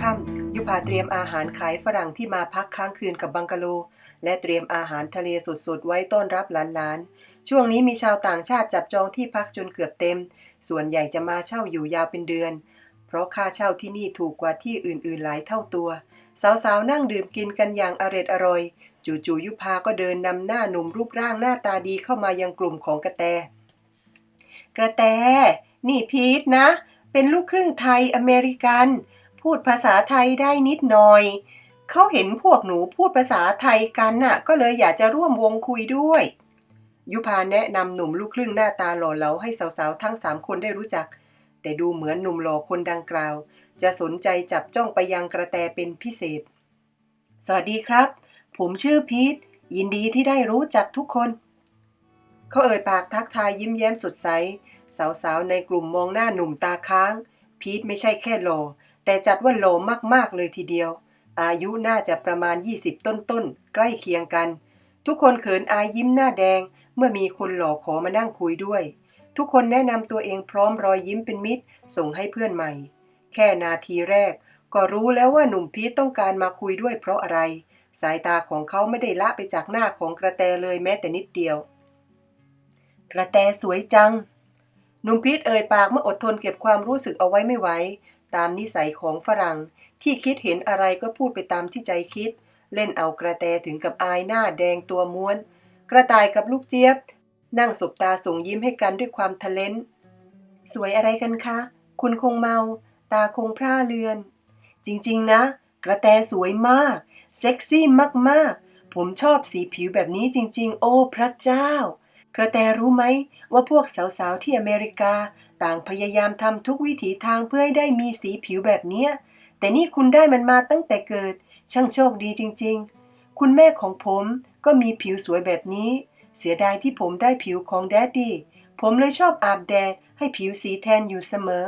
ค่ำยุพาเตรียมอาหารขายฝรั่งที่มาพักค้างคืนกับบังกะโล และเตรียมอาหารทะเลสดๆ ไว้ต้อนรับหลานๆ ช่วงนี้มีชาวต่างชาติจับจองที่พักจนเกือบเต็ม ส่วนใหญ่จะมาเช่าอยู่ยาวเป็นเดือน เพราะค่าเช่าที่นี่ถูกกว่าที่อื่นๆหลายเท่าตัว สาวๆ นั่งดื่มกินกันอย่างอร็ดอร่อย จู่ๆยุพาก็เดินนำหน้าหนุ่มรูปร่างหน้าตาดีเข้ามายังกลุ่มของกระแต กระแต นี่พีทนะ เป็นลูกครึ่งไทยอเมริกัน พูดภาษาไทยได้นิดหน่อย เขาเห็นพวกหนูพูดภาษาไทยกันน่ะ ก็เลยอยากจะร่วมวงคุยด้วย ยุพาแนะนำหนุ่มลูกครึ่งหน้าตาหล่อเหลาให้สาวๆ ทั้งสามคนได้รู้จัก แต่ดูเหมือนหนุ่มหล่อคนดังกล่าว จะสนใจจับจ้องไปยังกระแตเป็นพิเศษ สวัสดีครับ ผมชื่อพีทยินดีที่ได้รู้จักทุกคน เขาเอ่ยปากทักทายยิ้มแย้มสดใส สาวๆ ในกลุ่มมองหน้าหนุ่มตาค้าง พีทไม่ใช่แค่หล่อ แต่จัดว่าหลมากๆเลยทีเดียว อายุน่าจะประมาณ 20 ต้นๆ ใกล้เคียงกัน ทุกคนเขินอายยิ้มหน้าแดง เมื่อมีคนหล่อขอมานั่งคุยด้วย ทุกคนแนะนำตัวเองพร้อมรอยยิ้มเป็นมิตร ส่งให้เพื่อนใหม่ แค่นาทีแรก ก็รู้แล้วว่าหนุ่มพีทต้องการมาคุยด้วยเพราะอะไร สายตาของเขาไม่ได้ละไปจากหน้าของกระแตเลยแม้แต่นิดเดียว กระแตสวยจังหนุ่มพีทเอ่ยปากเมื่ออดทนเก็บความรู้สึกเอาไว้ไม่ไหว ตามนิสัยของฝรั่ง ที่คิดเห็นอะไรก็พูดไปตามที่ใจคิด เล่นเอากระแตถึงกับอายหน้าแดงตัวม้วน กระต่ายกับลูกเจี๊ยบ นั่งสบตาส่งยิ้มให้กันด้วยความทะเลนสวยอะไรกันคะ คุณคงเมา ตาคงพร่าเลือน จริงๆนะ กระแตสวยมาก เซ็กซี่มากๆ ผมชอบสีผิวแบบนี้จริง ๆ โอ้ พระเจ้า กระแตรู้ไหมว่าพวกสาวๆที่อเมริกา ต่างพยายามทำทุกวิถีทางเพื่อให้ได้มีสีผิวแบบเนี้ย แต่นี่คุณได้มันมาตั้งแต่เกิด ช่างโชคดีจริง ๆ คุณแม่ของผมก็มีผิวสวยแบบนี้ เสียดายที่ผมได้ผิวของแดดดี้ ผมเลยชอบอาบแดดให้ผิวสีแทนอยู่เสมอ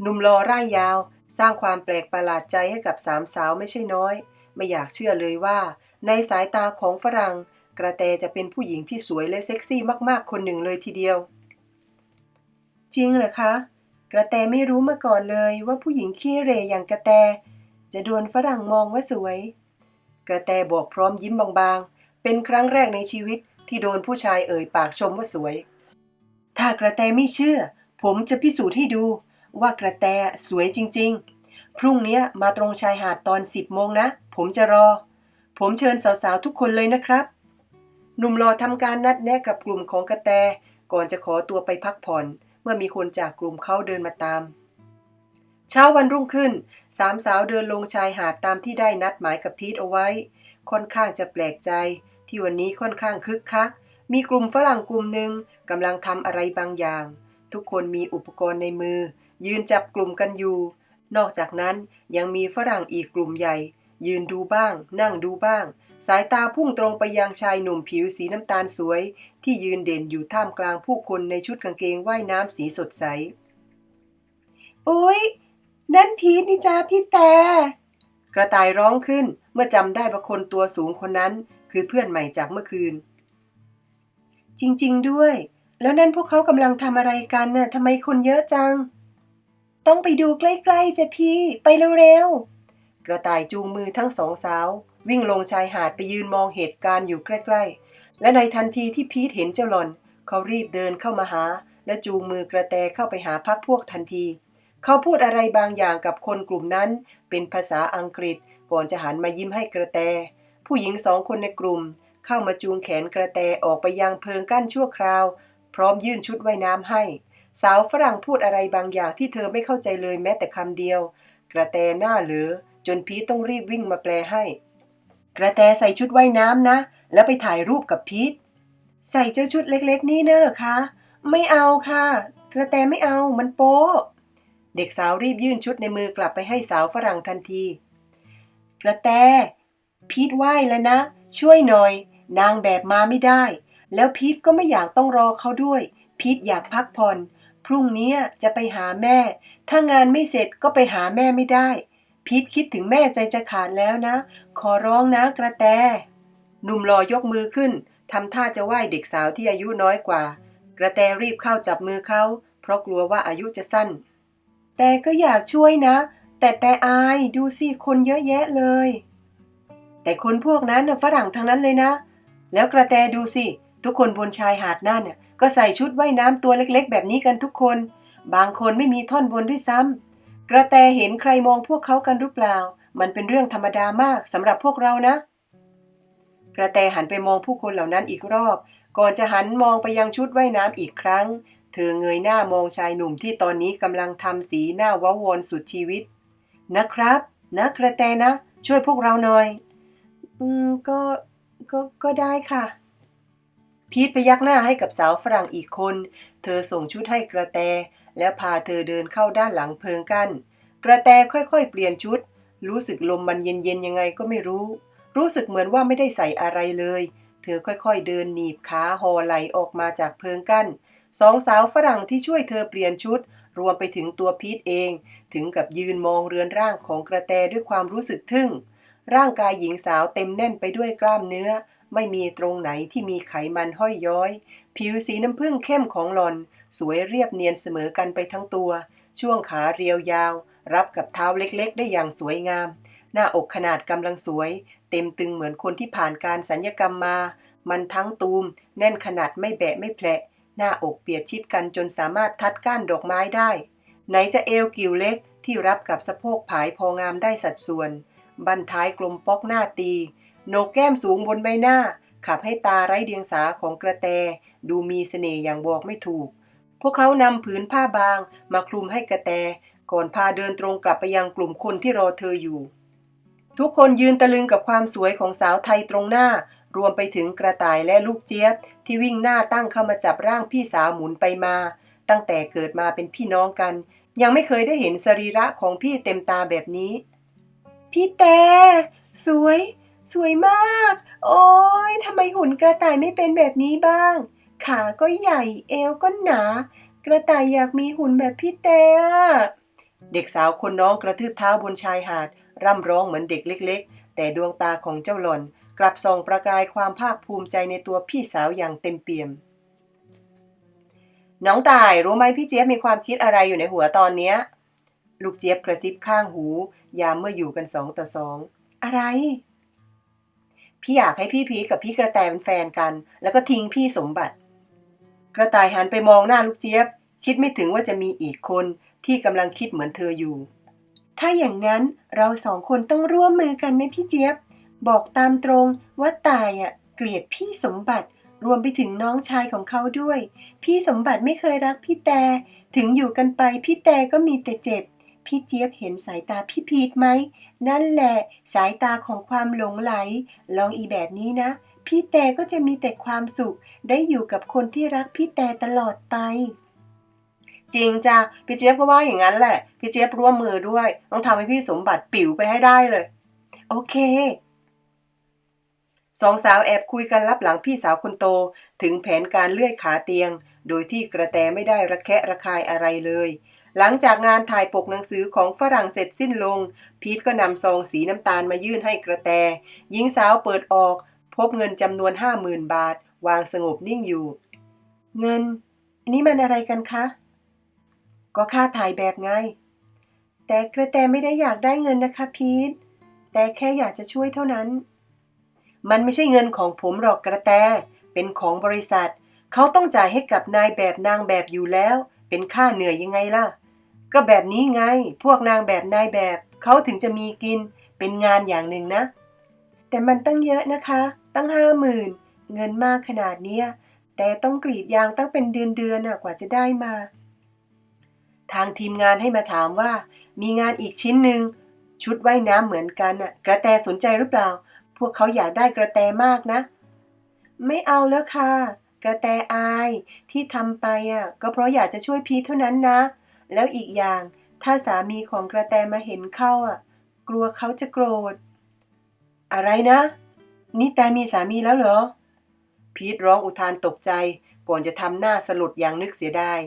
หนุ่มรอร่ายยาว สร้างความแปลกประหลาดใจให้กับสามสาวไม่ใช่น้อย ไม่อยากเชื่อเลยว่า ในสายตาของฝรั่ง กระแตจะเป็นผู้หญิงที่สวยและเซ็กซี่มากๆ คนหนึ่งเลยทีเดียว จริงเหรอคะ กระแตไม่รู้มาก่อนเลยว่าผู้หญิงขี้เรอย่างกระแต จะโดนฝรั่งมองว่าสวย กระแตบอกพร้อมยิ้มบางๆ เป็นครั้งแรกในชีวิตที่โดนผู้ชายเอ่ยปากชมว่าสวย ถ้ากระแตไม่เชื่อ ผมจะพิสูจน์ให้ดูว่ากระแตสวยจริง ๆ พรุ่งนี้มาตรงชายหาดตอน10โมงนะ ผมจะรอ ผมเชิญสาวๆทุกคนเลยนะครับ หนุ่มรอทำการนัดแนะกับกลุ่มของกระแตก่อนจะขอตัวไปพักผ่อน มื่อมีคนจากกลุ่มเขาเดินมาตาม เช้าวันรุ่งขึ้น สามสาวเดินลงชายหาดตามที่ได้นัดหมายกับพีทเอาไว้ ค่อนข้างจะแปลกใจ ที่วันนี้ค่อนข้างคึกคัก มีกลุ่มฝรั่งกลุ่มหนึ่งกำลังทำอะไรบางอย่าง ทุกคนมีอุปกรณ์ในมือ ยืนจับกลุ่มกันอยู่ นอกจากนั้นยังมีฝรั่งอีกกลุ่มใหญ่ ยืนดูบ้าง นั่งดูบ้างสายตาพุ่งตรงไปยังชายหนุ่มผิวสีน้ำตาลสวย ที่ยืนเด่นอยู่ท่ามกลางผู้คนในชุดกางเกงว่ายน้ำสีสดใส โอ๊ย นั่นพีทนี่จ้าพี่แต่กระต่ายร้องขึ้นเมื่อจำได้ว่าคนตัวสูงคนนั้นคือเพื่อนใหม่จากเมื่อคืน จริงๆด้วย แล้วนั่นพวกเขากำลังทำอะไรกันน่ะทำไมคนเยอะจัง ต้องไปดูใกล้ๆจ้ะพี่ ไปเร็วๆ กระต่ายจูงมือทั้งสองสาว วิ่งลงชายหาดไปยืนมองเหตุการณ์อยู่ใกล้ ๆ และในทันทีที่พีทเห็นเจ้าหลอน เขารีบเดินเข้ามาหา และจูงมือกระแตเข้าไปหาพักพวกทันที เขาพูดอะไรบางอย่างกับคนกลุ่มนั้น เป็นภาษาอังกฤษก่อนจะหันมายิ้มให้กระแต ผู้หญิงสองคนในกลุ่ม เข้ามาจูงแขนกระแตออกไปยังเพิงกั้นชั่วคราว พร้อมยื่นชุดว่ายน้ำให้ สาวฝรั่งพูดอะไรบางอย่างที่เธอไม่เข้าใจเลยแม้แต่คำเดียว กระแตหน้าเหลือ จนพีทต้องรีบวิ่งมาแปลให้ กระแตใส่ชุดว่ายน้ำนะ แล้วไปถ่ายรูปกับพีทใส่เจ้าชุดเล็กๆ นี่นะเหรอคะ ไม่เอาค่ะ กระแตไม่เอามันโป๊ะ เด็กสาวรีบยื่นชุดในมือกลับไปให้สาวฝรั่งทันที กระแต พีทไหว้แล้วนะ ช่วยหน่อย นางแบบมาไม่ได้ แล้วพีทก็ไม่อยากต้องรอเขาด้วย พีทอยากพักผ่อนพรุ่งนี้จะไปหาแม่ ถ้างานไม่เสร็จก็ไปหาแม่ไม่ได้ พีทคิดถึงแม่ใจจะขาดแล้วนะ ขอร้องนะกระแต หนุ่มรอยกมือขึ้นทำท่าจะไหว้เด็กสาวที่อายุน้อยกว่า กระแตรีบเข้าจับมือเขา เพราะกลัวว่าอายุจะสั้น แต่ก็อยากช่วยนะ แต่แต่อายดูสิคนเยอะแยะเลย แต่คนพวกนั้นฝรั่งทั้งนั้นเลยนะ แล้วกระแตดูสิ ทุกคนบนชายหาดนั่นน่ะก็ใส่ชุดว่ายน้ำตัวเล็กๆ แบบนี้กันทุกคน บางคนไม่มีท่อนบนด้วยซ้ำกระแตเห็นใครมองพวกเขากันหรือเปล่า มันเป็นเรื่องธรรมดามากสำหรับพวกเรานะ กระแตหันไปมองผู้คนเหล่านั้นอีกรอบ ก่อนจะหันมองไปยังชุดว่ายน้ำอีกครั้ง เธอเงยหน้ามองชายหนุ่มที่ตอนนี้กำลังทำสีหน้าว้าวนสุดชีวิต นะครับ นะกระแตนะ ช่วยพวกเราหน่อย อืมก็ก็ก็ได้ค่ะ พีทพยักหน้าให้กับสาวฝรั่งอีกคน เธอส่งชุดให้กระแต แล้วพาเธอเดินเข้าด้านหลังเพิงกันกระแตค่อยๆ เปลี่ยนชุด รู้สึกลมมันเย็นๆยังไงก็ไม่รู้ รู้สึกเหมือนว่าไม่ได้ใส่อะไรเลย เธอค่อยๆเดินหนีบขาหอไหลออกมาจากเพิงกั้นสองสาวฝรั่งที่ช่วยเธอเปลี่ยนชุด รวมไปถึงตัวพีทเอง ถึงกับยืนมองเรือนร่างของกระแตด้วยความรู้สึกทึ่ง ร่างกายหญิงสาวเต็มแน่นไปด้วยกล้ามเนื้อ ไม่มีตรงไหนที่มีไขมันห้อยย้อย ผิวสีน้ำผึ้งเข้มของหลอน สวยเรียบเนียนเสมอกันไปทั้งตัว ช่วงขาเรียวยาว รับกับเท้าเล็กๆ ได้อย่างสวยงาม น้าอกขนาดกำลังสวย เต็มตึงเหมือนคนที่ผ่านการสัญญกรรมมา มันทั้งตูม แน่นขนาดไม่แบะไม่แผลหน้าอกเปียดชิดกันจนสามารถทัดก้านดอกไม้ได้ ไหนจะเอวกิ่วเล็กที่รับกับสะโพกผายพองามได้สัดส่วน บั้นท้ายกลมปอกหน้าตี โหนกแก้มสูงบนใบหน้า ขับให้ตาไร้เดียงสาของกระแต ดูมีเสน่ห์อย่างบอกไม่ถูก พวกเขานำผืนผ้าบาง มาคลุมให้กระแต ก่อนพาเดินตรงกลับไปยังกลุ่มคนที่รอเธออยู่ ทุกคนยืนตะลึงกับความสวยของสาวไทยตรงหน้า รวมไปถึงกระต่ายและลูกเจี๊ยบ ที่วิ่งหน้าตั้งเข้ามาจับร่างพี่สาวหมุนไปมา ตั้งแต่เกิดมาเป็นพี่น้องกัน ยังไม่เคยได้เห็นสรีระของพี่เต็มตาแบบนี้ พี่แต่สวย สวยมาก โอ้ยทำไมหุ่นกระต่ายไม่เป็นแบบนี้บ้าง ขาก็ใหญ่ เอวก็หนา กระต่ายอยากมีหุ่นแบบพี่แต่เด็กสาวคนน้องกระทืบเท้าบนชายหาด ร่ำร้องเหมือนเด็กเล็ก ๆ แต่ดวงตาของเจ้าหล่อนกลับส่องประกายความภาคภูมิใจในตัวพี่สาวอย่างเต็มเปี่ยม น้องตายรู้ไหมพี่เจี๊ยบมีความคิดอะไรอยู่ในหัวตอนเนี้ย ลูกเจี๊ยบกระซิบข้างหู ยามเมื่ออยู่กันสองต่อสอง อะไร พี่อยากให้พี่พีกับพี่กระแตเป็นแฟนกัน แล้วก็ทิ้งพี่สมบัติ กระต่ายหันไปมองหน้าลูกเจี๊ยบ คิดไม่ถึงว่าจะมีอีกคนที่กำลังคิดเหมือนเธออยู่ ถ้าอย่างนั้นเราสองคนต้องร่วมมือกันไหมพี่เจี๊ยบ บอกตามตรงว่าตายอะเกลียดพี่สมบัติรวมไปถึงน้องชายของเขาด้วย พี่สมบัติไม่เคยรักพี่แต่ถึงอยู่กันไปพี่แต่ก็มีแต่เจ็บ พี่เจี๊ยบเห็นสายตาพี่พีทไหม นั่นแหละสายตาของความหลงไหล ลองอีแบบนี้นะ พี่แต่ก็จะมีแต่ความสุข ได้อยู่กับคนที่รักพี่แต่ตลอดไป จริงจ้ะพี่เจี๊ยบก็ว่าอย่างนั้นแหละ พี่เจี๊ยบร่วมมือด้วย ต้องทำให้พี่สมบัติปิ๋วไปให้ได้เลย โอเคสองสาวแอบคุยกันลับหลังพี่สาวคนโต ถึงแผนการเลื่อยขาเตียง โดยที่กระแตไม่ได้ระแคะระคายอะไรเลย หลังจากงานถ่ายปกหนังสือของฝรั่งเสร็จสิ้นลง พีทก็นำซองสีน้ำตาลมายื่นให้กระแต หญิงสาวเปิดออก พบเงินจำนวนห้าหมื่นบาท วางสงบนิ่งอยู่ เงิน นี่มันอะไรกันคะ ก็ค่าถ่ายแบบไง แต่กระแตไม่ได้อยากได้เงินนะคะพีท แต่แค่อยากจะช่วยเท่านั้น มันไม่ใช่เงินของผมหรอกกระแต เป็นของบริษัท เขาต้องจ่ายให้กับนายแบบนางแบบอยู่แล้ว เป็นค่าเหนื่อยยังไงล่ะ ก็แบบนี้ไง พวกนางแบบนายแบบ เขาถึงจะมีกิน เป็นงานอย่างหนึ่งนะ แต่มันตั้งเยอะนะคะ ตั้งห้าหมื่น เงินมากขนาดเนี้ยแต่ต้องกรีดยางตั้งเป็นเดือนเดือนๆน่ะกว่าจะได้มา ทางทีมงานให้มาถามว่า มีงานอีกชิ้นหนึ่งชุดว่ายน้ำเหมือนกันน่ะ กระแตสนใจหรือเปล่า พวกเขาอยากได้กระแตมากนะ ไม่เอาแล้วค่ะ กระแตอายที่ทำไปอะก็เพราะอยากจะช่วยพีทเท่านั้นนะ แล้วอีกอย่างถ้าสามีของกระแตมาเห็นเข้าอะ กลัวเขาจะโกรธ อะไรนะ นี่แต่มีสามีแล้วเหรอ พีทร้องอุทานตกใจ ก่อนจะทำหน้าสลดอย่างนึกเสียดาย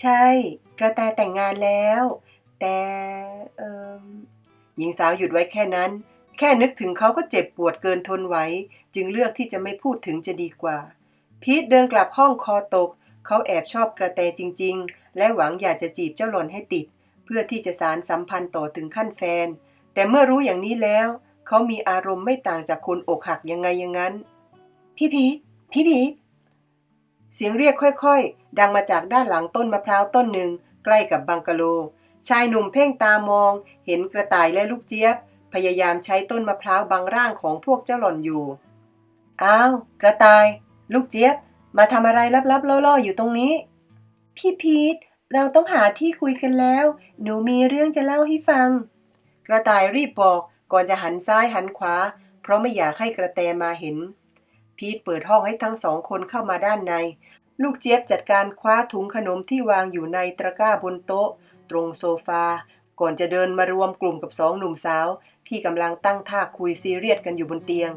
ใช่ กระแตแต่งงานแล้ว แต่เออหญิงสาวหยุดไว้แค่นั้น แค่นึกถึงเขาก็เจ็บปวดเกินทนไหวจึงเลือกที่จะไม่พูดถึงจะดีกว่า พีทเดินกลับห้องคอตก เขาแอบชอบกระแตจริง ๆ และหวังอยากจะจีบเจ้าหล่อนให้ติด เพื่อที่จะสารสัมพันธ์ต่อถึงขั้นแฟน แต่เมื่อรู้อย่างนี้แล้ว เขามีอารมณ์ไม่ต่างจากคนอกหักยังไงย่างนั้น พี่พีทพี่พีท เสียงเรียกค่อยๆ ดังมาจากด้านหลังต้นมะพร้าวต้นหนึ่งใกล้กับบังกะโล ชายหนุ่มเพ่งตามอง เห็นกระต่ายและลูกเจี๊ยบ พยายามใช้ต้นมะพร้าวบังร่างของพวกเจ้าหล่อนอยู่ อ้าว กระต่าย ลูกเจี๊ยบ มาทำอะไรลับๆล่อๆอยู่ตรงนี้ พี่พีทเราต้องหาที่คุยกันแล้ว หนูมีเรื่องจะเล่าให้ฟัง กระต่ายรีบบอกก่อนจะหันซ้ายหันขวา เพราะไม่อยากให้กระแตมาเห็น พีทเปิดห้องให้ทั้งสองคนเข้ามาด้านใน ลูกเจี๊ยบจัดการคว้าถุงขนมที่วางอยู่ในตะกร้าบนโต๊ะ ตรงโซฟา ก่อนจะเดินมารวมกลุ่มกับสองหนุ่มสาว ที่กำลังตั้งท่าคุยซีเรียสกันอยู่บนเตียง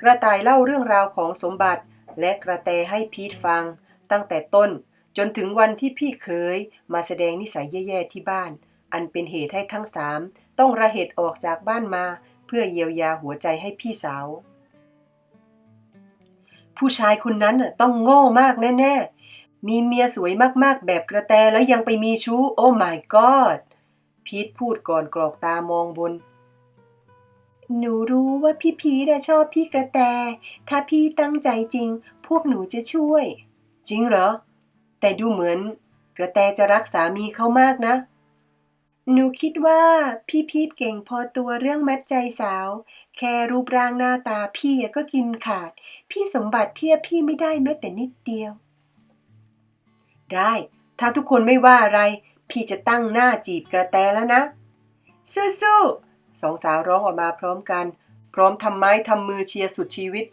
กระต่ายเล่าเรื่องราวของสมบัติ และกระแตให้พีทฟัง ตั้งแต่ต้น จนถึงวันที่พี่เคย มาแสดงนิสัยแย่ๆที่บ้าน อันเป็นเหตุให้ทั้งสามต้องระเหตุออกจากบ้านมา เพื่อเยียวยาหัวใจให้พี่สาว ผู้ชายคนนั้นต้องโง่มากแน่ๆ มีเมียสวยมากๆ แบบกระแตแล้วยังไปมีชู้ โอ้ my god พีทพูดก่อนกรอกตามองบน หนูรู้ว่าพี่พีทชอบพี่กระแต ถ้าพี่ตั้งใจจริง พวกหนูจะช่วย จริงเหรอ แต่ดูเหมือน กระแตจะรักสามีเขามากนะ หนูคิดว่าพี่พีทเก่งพอตัวเรื่องมัดใจสาว แค่รูปร่างหน้าตาพี่ก็กินขาด พี่สมบัติเทียบพี่ไม่ได้แม้แต่นิดเดียว ได้ ถ้าทุกคนไม่ว่าอะไร พี่จะตั้งหน้าจีบกระแตแล้วนะ สู้ๆสองสาวร้องออกมาพร้อมกัน พร้อมทำไม้ทำมือเชียร์สุดชีวิต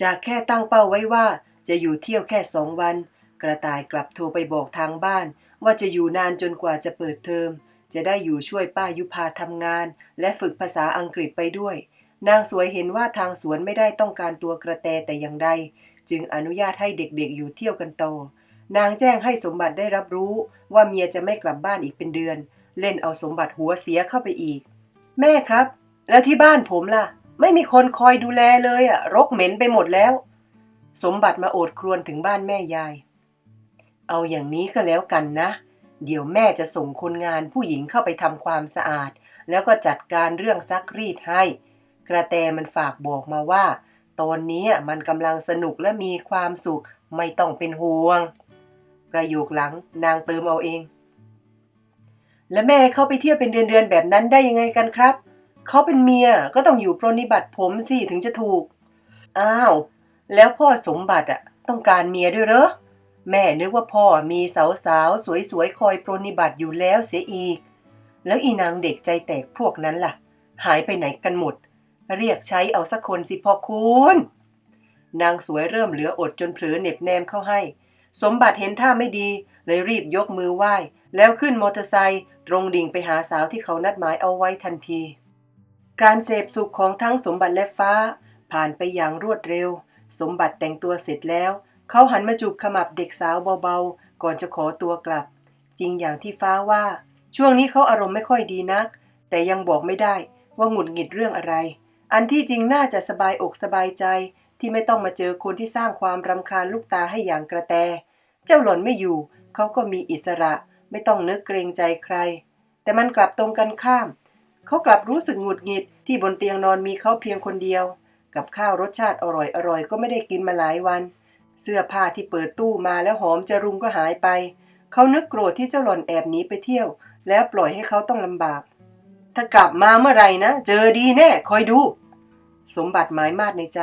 จากแค่ตั้งเป้าไว้ว่าจะอยู่เที่ยวแค่สองวัน กระต่ายกลับโทรไปบอกทางบ้าน ว่าจะอยู่นานจนกว่าจะเปิดเทอม จะได้อยู่ช่วยป้ายุพาทำงาน และฝึกภาษาอังกฤษไปด้วย นางสวยเห็นว่าทางสวนไม่ได้ต้องการตัวกระแตแต่อย่างใด จึงอนุญาตให้เด็กๆอยู่เที่ยวกันโตนางแจ้งให้สมบัติได้รับรู้ว่าเมียจะไม่กลับบ้านอีกเป็นเดือน เล่นเอาสมบัติหัวเสียเข้าไปอีก แม่ครับ แล้วที่บ้านผมล่ะ ไม่มีคนคอยดูแลเลยอะรกเหม็นไปหมดแล้ว สมบัติมาโอดครวญถึงบ้านแม่ยาย เอาอย่างนี้ก็แล้วกันนะ เดี๋ยวแม่จะส่งคนงานผู้หญิงเข้าไปทำความสะอาด แล้วก็จัดการเรื่องซักรีดให้ กระแตมันฝากบอกมาว่า ตอนนี้มันกำลังสนุกและมีความสุขไม่ต้องเป็นห่วง ประโยคหลังนางเติมเอาเอง และแม่เข้าไปเที่ยวเป็นเดือนๆแบบนั้นได้ยังไงกันครับ เขาเป็นเมียก็ต้องอยู่ปรนนิบัติผมสิถึงจะถูก อ้าว แล้วพ่อสมบัติอะต้องการเมียด้วยเหรอ แม่นึกว่าพ่อมีสาวๆสวยๆ คอยปรนนิบัติอยู่แล้วเสียอีก แล้วอีนางเด็กใจแตกพวกนั้นล่ะ หายไปไหนกันหมด เรียกใช้เอาสักคนสิพ่อคุณนางสวยเริ่มเหลืออดจนเผลอเหน็บแนมเข้าให้ สมบัติเห็นท่าไม่ดี เลยรีบยกมือไหว้ แล้วขึ้นมอเตอร์ไซค์ตรงดิ่งไปหาสาวที่เขานัดหมายเอาไว้ทันที การเสพสุขของทั้งสมบัติและฟ้า ผ่านไปอย่างรวดเร็ว สมบัติแต่งตัวเสร็จแล้ว เขาหันมาจูบขมับเด็กสาวเบาๆ ก่อนจะขอตัวกลับ จริงอย่างที่ฟ้าว่า ช่วงนี้เขาอารมณ์ไม่ค่อยดีนัก แต่ยังบอกไม่ได้ว่าหงุดหงิดเรื่องอะไร อันที่จริงน่าจะสบายอกสบายใจ ที่ไม่ต้องมาเจอคนที่สร้างความรำคาญลูกตาให้อย่างกระแต เจ้าหล่อนไม่อยู่เขาก็มีอิสระ ไม่ต้องนึกเกรงใจใคร แต่มันกลับตรงกันข้าม เขากลับรู้สึกหงุดหงิดที่บนเตียงนอนมีเขาเพียงคนเดียว กับข้าวรสชาติอร่อยอร่อยก็ไม่ได้กินมาหลายวันเเสื้อผ้าที่เปิดตู้มาแล้วหอมจะรุงก็หายไป เขานึกโกรธที่เจ้าหล่อนแอบหนีไปเที่ยว แล้วปล่อยให้เขาต้องลำบาก ถ้ากลับมาเมื่อไหร่นะ เจอดีแน่ คอยดู สมบัติหมายมาดในใจ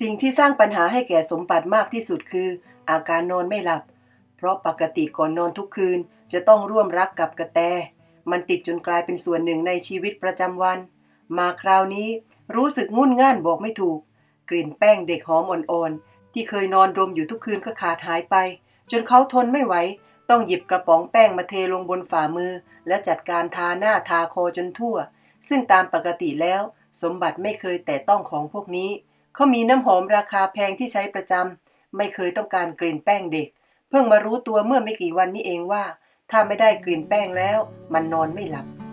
สิ่งที่สร้างปัญหาให้แก่สมบัติมากที่สุดคือ อาการนอนไม่หลับ เพราะปกติก่อนนอนทุกคืนจะต้องร่วมรักกับกระแต มันติดจนกลายเป็นส่วนหนึ่งในชีวิตประจำวัน มาคราวนี้รู้สึกงุ่นง่านบอกไม่ถูก กลิ่นแป้งเด็กหอมอ่อนๆ ที่เคยนอนดมอยู่ทุกคืนก็ขาดหายไป จนเขาทนไม่ไหว ต้องหยิบกระป๋องแป้งมาเทลงบนฝ่ามือ และจัดการทาหน้าทาคอจนทั่ว ซึ่งตามปกติแล้ว สมบัติไม่เคยแตะต้องของพวกนี้ เขามีน้ำหอมราคาแพงที่ใช้ประจำไม่เคยต้องการกลิ่นแป้งเด็ก เพิ่งมารู้ตัวเมื่อไม่กี่วันนี้เองว่า ถ้าไม่ได้กลิ่นแป้งแล้ว มันนอนไม่หลับ